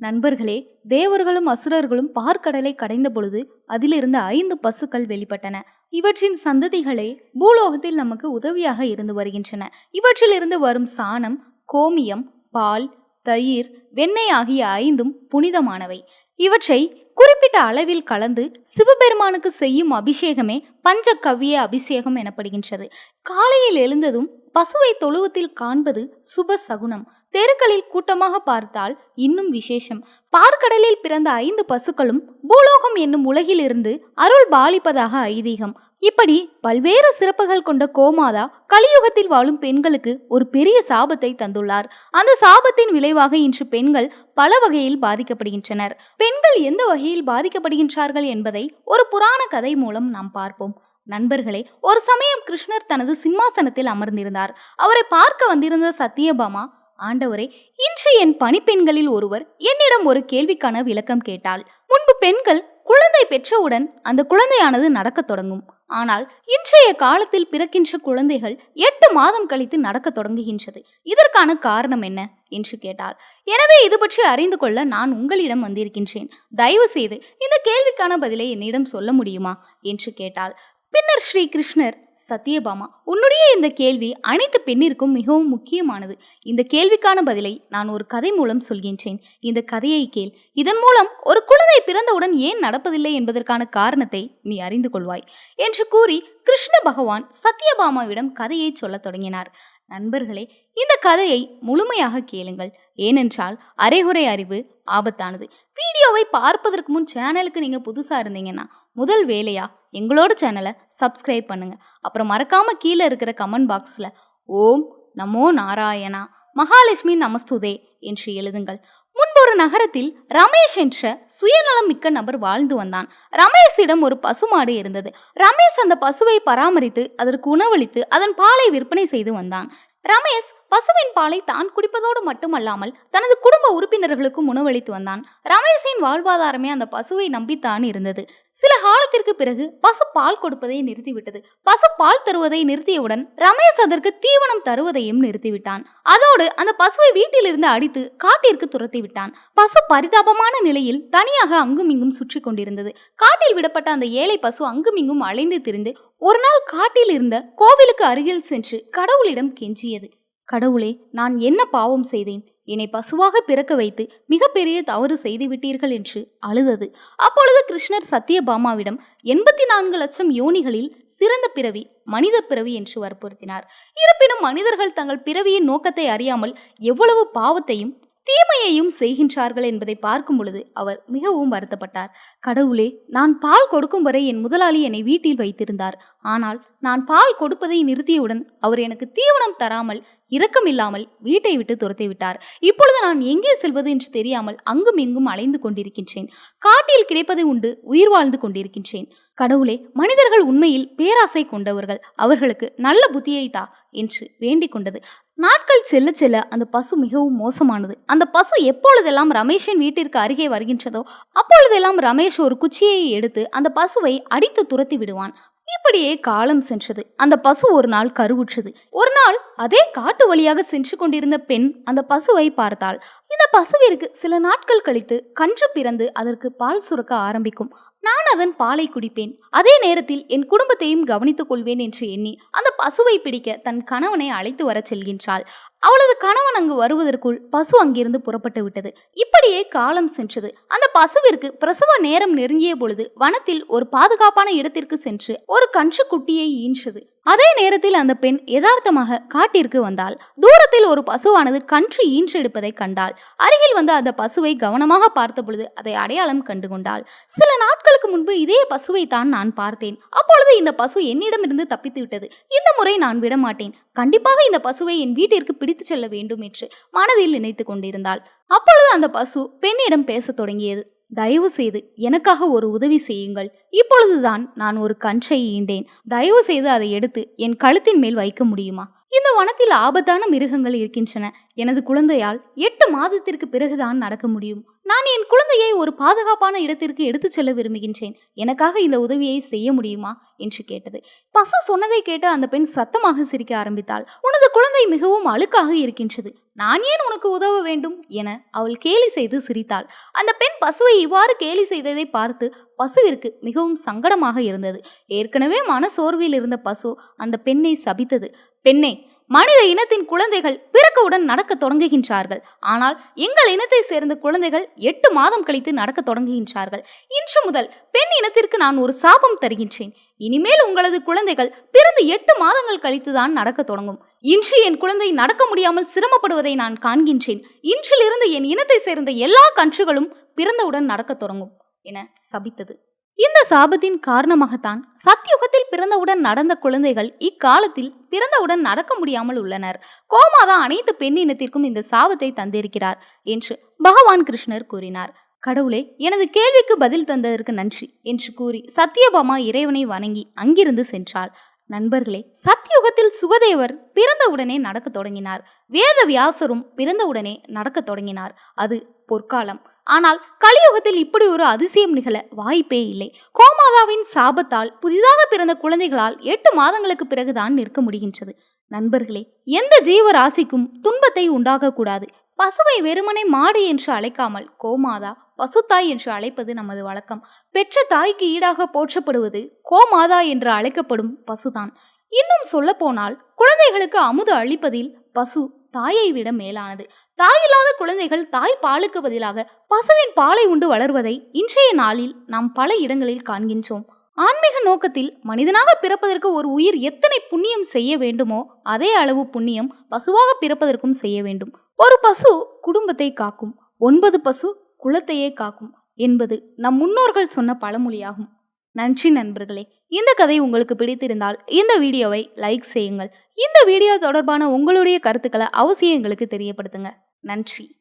நண்பர்களே தேவர்களும் அசுரர்களும் பார்க்கடலை கடைந்த பொழுது அதிலிருந்த ஐந்து பசுக்கள் வெளிப்பட்டன. இவற்றின் சந்ததிகளே பூலோகத்தில் நமக்கு உதவியாக இருந்து வருகின்றன. இவற்றிலிருந்து வரும் சாணம் கோமியம் பால் தயிர் வெண்ணெய் ஆகிய ஐந்தும் புனிதமானவை. இவற்றை குறிப்பிட்ட அளவில் கலந்து சிவபெருமானுக்கு செய்யும் அபிஷேகமே பஞ்ச கவ்ய அபிஷேகம் எனப்படுகின்றது. காலையில் எழுந்ததும் பசுவை தொழுவத்தில் காண்பது சுப சகுனம். தெருக்களில் கூட்டமாக பார்த்தால் இன்னும் விசேஷம். பார்க்கடலில் பிறந்த ஐந்து பசுக்களும் பூலோகம் என்னும் உலகிலிருந்து அருள் பாலிப்பதாக ஐதீகம். இப்படி பல்வேறு சிறப்புகள் கொண்ட கோமாதா கலியுகத்தில் வாழும் பெண்களுக்கு ஒரு பெரிய சாபத்தை தந்துள்ளார். அந்த சாபத்தின் விளைவாக இன்று பெண்கள் பல வகையில் பாதிக்கப்படுகின்றனர். பெண்கள் எந்த வகையில் பாதிக்கப்படுகின்றார்கள் என்பதை ஒரு புராண கதை மூலம் நாம் பார்ப்போம். நண்பர்களே ஒரு சமயம் கிருஷ்ணர் தனது சிம்மாசனத்தில் அமர்ந்திருந்தார். அவரை பார்க்க வந்திருந்த சத்தியபாமா ஆண்டவரே இன்று என் பணிப்பெண்களில் ஒருவர் என்னிடம் ஒரு கேள்விக்கான விளக்கம் கேட்டாள். முன்பு பெண்கள் குழந்தை பெற்றவுடன் அந்த குழந்தையானது நடக்கத் தொடங்கும். ஆனால் இன்றைய காலத்தில் பிறக்கின்ற குழந்தைகள் எட்டு மாதம் கழித்து நடக்கத் தொடங்குகின்றது. இதற்கான காரணம் என்ன? என்று கேட்டால் எனவே இது பற்றி அறிந்து கொள்ள நான் உங்களிடம் வந்திருக்கின்றேன். தயவு செய்து இந்த கேள்விக்கான பதிலை என்னிடம் சொல்ல முடியுமா? என்று கேட்டாள். பின்னர் ஸ்ரீ கிருஷ்ணர் சத்யபாமா உன்னுடைய இந்த கேள்வி அனைத்து பெண்ணிற்கும் மிகவும் முக்கியமானது. இந்த கேள்விக்கான பதிலை நான் ஒரு கதை மூலம் சொல்கின்றேன். இந்த கதையை கேள். இதன் மூலம் ஒரு குழந்தை பிறந்தவுடன் ஏன் நடப்பதில்லை என்பதற்கான காரணத்தை நீ அறிந்து கொள்வாய். என்று கூறி கிருஷ்ண பகவான் சத்யபாமாவிடம் கதையை சொல்லத் தொடங்கினார். நண்பர்களே இந்த கதையை முழுமையாக கேளுங்கள். ஏனென்றால் அரைகுறை அறிவு ஆபத்தானது. வீடியோவை பார்ப்பதற்கு முன் சேனலுக்கு நீங்கள் புதுசாக இருந்தீங்கன்னா முதல் வேலையாக எங்களோட சேனலை சப்ஸ்கிரைப் பண்ணுங்கள் அப்புறம் மறக்காமல் கீழே இருக்கிற கமெண்ட் பாக்ஸில் ஓம் நமோ நாராயணா மகாலட்சுமி நமஸ்துதே என்று எழுதுங்கள். முன்பொரு நகரத்தில் ரமேஷ் என்ற சுயநலம் மிக்க நபர் வாழ்ந்து வந்தான். ரமேஷிடம் ஒரு பசுமாடு இருந்தது. ரமேஷ் அந்த பசுவை பராமரித்து அதற்கு உணவளித்து அதன் பாலை விற்பனை செய்து வந்தான். ரமேஷ் பசுவின் பாலை தான் குடிப்பதோடு மட்டுமல்லாமல் தனது குடும்ப உறுப்பினர்களுக்கும் உணவளித்து வந்தான். ரமேஷின் வாழ்வாதாரமே அந்த பசுவை நம்பித்தான் இருந்தது. சில காலத்திற்கு பிறகு பசு பால் கொடுப்பதை நிறுத்திவிட்டது. பசு பால் தருவதை நிறுத்தியவுடன் ரமேஷ் அதற்கு தீவனம் தருவதையும் நிறுத்திவிட்டான். அதோடு அந்த பசுவை வீட்டிலிருந்து அடித்து காட்டிற்கு துரத்தி விட்டான் பசு பரிதாபமான நிலையில் தனியாக அங்கும் இங்கும் சுற்றி கொண்டிருந்தது. காட்டில் விடப்பட்ட அந்த ஏழை பசு அங்கும் இங்கும் அலைந்து திரிந்து ஒரு நாள் காட்டில் இருந்த கோவிலுக்கு அருகில் சென்று கடவுளிடம் கெஞ்சியது. கடவுளே நான் என்ன பாவம் செய்தேன்? என்னை பசுவாக பிறக்க வைத்து மிகப்பெரிய தவறு செய்து விட்டீர்கள் என்று அழுதது. அப்பொழுது கிருஷ்ணர் சத்யபாமாவிடம் எண்பத்தி நான்கு லட்சம் யோனிகளில் சிறந்த பிறவி மனித பிறவி என்று வற்புறுத்தினார். இருப்பினும் மனிதர்கள் தங்கள் பிறவியின் நோக்கத்தை அறியாமல் எவ்வளவு பாவத்தையும் தீமையையும் செய்கின்றார்கள் என்பதை பார்க்கும் பொழுது அவர் மிகவும் வருத்தப்பட்டார். கடவுளே நான் பால் கொடுக்கும் வரை என் முதலாளி என்னை வீட்டில் வைத்திருந்தார். ஆனால் நான் பால் கொடுப்பதை நிறுத்தியவுடன் அவர் எனக்கு தீவனம் தராமல் இரக்கமில்லாமல் வீட்டை விட்டு துரத்தி விட்டார். இப்பொழுது நான் எங்கே செல்வது என்று தெரியாமல் அங்கும் இங்கும் அலைந்து கொண்டிருக்கின்றேன். காட்டில் கிடைப்பதை உண்டு உயிர் வாழ்ந்து கொண்டிருக்கின்றேன். கடவுளே மனிதர்கள் உண்மையில் பேராசை கொண்டவர்கள். அவர்களுக்கு நல்ல புத்தியை தா என்று வேண்டிக் கொண்டது. நாட்கள் செல்ல செல்ல அந்த பசு மிகவும் மோசமானது. அந்த பசு எப்பொழுதெல்லாம் ரமேஷின் வீட்டிற்கு அருகே வருகின்றதோ அப்பொழுதெல்லாம் ரமேஷ் ஒரு குச்சியை எடுத்து அந்த பசுவை அடித்து துரத்தி விடுவான். இப்படியே காலம் சென்றது. அந்த பசு ஒரு நாள் கருவுற்றது. ஒரு நாள் அதே காட்டு வழியாக சென்று கொண்டிருந்த பெண் அந்த பசுவை பார்த்தாள். இந்த பசுவிற்கு சில நாட்கள் கழித்து கன்று பிறந்து அதற்கு பால் சுரக்க ஆரம்பிக்கும். நான் அதன் பாலை குடிப்பேன். அதே நேரத்தில் என் குடும்பத்தையும் கவனித்துக் கொள்வேன் என்று எண்ணி அந்த பசுவை பிடிக்க தன் கணவனை அழைத்து வரச் செல்கின்றாள். அவளது கணவன் அங்கு வருவதற்குள் பசு அங்கிருந்து புறப்பட்டு விட்டது. இப்படியே காலம் சென்றது. அந்த பசுவிற்கு பிரசவ நேரம் நெருங்கிய பொழுது வனத்தில் ஒரு பாதுகாப்பான இடத்திற்கு சென்று ஒரு கன்று குட்டியை ஈன்றது. அதே நேரத்தில் அந்த பெண் யதார்த்தமாக காட்டிற்கு வந்தாள். தூரத்தில் ஒரு பசுவானது கன்று ஈன்றெடுப்பதை கண்டாள். அருகில் வந்து அந்த பசுவை கவனமாக பார்த்த பொழுது அதை அடையாளம் கண்டு கொண்டாள் சில நாட்களுக்கு முன்பு இதே பசுவை தான் நான் பார்த்தேன். அப்பொழுது இந்த பசு என்னிடமிருந்து தப்பித்து விட்டது. இந்த முறை நான் விட மாட்டேன். கண்டிப்பாக இந்த பசுவை என் வீட்டிற்கு பிடித்து செல்ல வேண்டும் என்று மனதில் நினைத்து கொண்டிருந்தாள். அப்பொழுது அந்த பசு பெண்ணிடம் பேசத் தொடங்கியது. தயவு செய்து எனக்காக ஒரு உதவி செய்யுங்கள். இப்பொழுதுதான் நான் ஒரு கன்றை ஈண்டேன். தயவு செய்து அதை எடுத்து என் கழுத்தின் மேல் வைக்க முடியுமா? இந்த வனத்தில் ஆபத்தான மிருகங்கள் இருக்கின்றன. எனது குழந்தையால் எட்டு மாதத்திற்கு பிறகுதான் நடக்க முடியும். நான் என் குழந்தையை ஒரு பாதுகாப்பான இடத்திற்கு எடுத்துச் செல்ல விரும்புகின்றேன். எனக்காக இந்த உதவியை செய்ய முடியுமா? என்று கேட்டது. பசு சொன்னதை கேட்டு அந்த பெண் சத்தமாக சிரிக்க ஆரம்பித்தாள். உனது குழந்தை மிகவும் அழுக்காக இருக்கின்றது. நான் ஏன் உனக்கு உதவ வேண்டும்? என அவள் கேலி செய்து சிரித்தாள். அந்த பெண் பசுவை இவ்வாறு கேலி செய்ததை பார்த்து பசுவிற்கு மிகவும் சங்கடமாக இருந்தது. ஏற்கனவே மன சோர்வில் இருந்த பசு அந்த பெண்ணை சபித்தது. பெண்ணே மனித இனத்தின் குழந்தைகள் பிறக்கவுடன் நடக்க தொடங்குகின்றார்கள். ஆனால் எங்கள் இனத்தை சேர்ந்த குழந்தைகள் எட்டு மாதம் கழித்து நடக்க தொடங்குகின்றார்கள். இன்று முதல் பெண் இனத்திற்கு நான் ஒரு சாபம் தருகின்றேன். இனிமேல் உங்களது குழந்தைகள் பிறந்து எட்டு மாதங்கள் கழித்துதான் நடக்க தொடங்கும். இன்று என் குழந்தை நடக்க முடியாமல் சிரமப்படுவதை நான் காண்கின்றேன். இன்றிலிருந்து என் இனத்தை சேர்ந்த எல்லா கன்றுகளும் பிறந்தவுடன் நடக்கத் தொடங்கும் என சபித்தது. இந்த சாபத்தின் காரணமாகத்தான் சத்தியுகத்தில் பிறந்தவுடன் நடந்த குழந்தைகள் இக்காலத்தில் பிறந்தவுடன் நடக்க முடியாமல் உள்ளனர். கோமாதா அனைத்து பெண் இனத்திற்கும் இந்த சாபத்தை தந்திருக்கிறார் என்று பகவான் கிருஷ்ணர் கூறினார். கடவுளே எனது கேள்விக்கு பதில் தந்ததற்கு நன்றி என்று கூறி சத்தியபாமா இறைவனை வணங்கி அங்கிருந்து சென்றாள். நண்பர்களே சத்தியுகத்தில் சுகதேவர் பிறந்தவுடனே நடக்க தொடங்கினார். வேத வியாசரும் பிறந்தவுடனே நடக்க தொடங்கினார். அது பொற்காலம். ஆனால் கலியுகத்தில் இப்படி ஒரு அதிசயம் நிகழ வாய்ப்பே இல்லை. கோமாதாவின் சாபத்தால் புதிதாக பிறந்த குழந்தைகளால் எட்டு மாதங்களுக்கு பிறகுதான் நிற்க முடிகின்றது. நண்பர்களே எந்த ஜீவராசிக்கும் துன்பத்தை உண்டாகக்கூடாது பசுவை வெறுமனை மாடு என்று அழைக்காமல் கோமாதா பசுத்தாய் என்று அழைப்பது நமது வழக்கம். பெற்ற தாய்க்கு ஈடாக போற்றப்படுவது கோமாதா என்று அழைக்கப்படும் பசுதான். இன்னும் சொல்லப்போனால் குழந்தைகளுக்கு அமுது அளிப்பதில் பசு தாயை விட மேலானது. தாயில்லாத குழந்தைகள் தாய் பாலுக்கு பதிலாக பசுவின் பாலை உண்டு வளர்வதை இன்றைய நாளில் நாம் பல இடங்களில் காண்கின்றோம். ஆன்மீக நோக்கத்தில் மனிதனாக பிறப்பதற்கு ஒரு உயிர் எத்தனை புண்ணியம் செய்ய வேண்டுமோ அதே அளவு புண்ணியம் பசுவாக பிறப்பதற்கும் செய்ய வேண்டும். ஒரு பசு குடும்பத்தை காக்கும். ஒன்பது பசு குலத்தையே காக்கும் என்பது நம் முன்னோர்கள் சொன்ன பழமொழியாகும். நன்றி நண்பர்களே இந்த கதை உங்களுக்கு பிடித்திருந்தால் இந்த வீடியோவை லைக் செய்யுங்கள். இந்த வீடியோ தொடர்பான உங்களுடைய கருத்துக்களை அவசியம் எங்களுக்கு தெரியப்படுத்துங்க. நன்றி.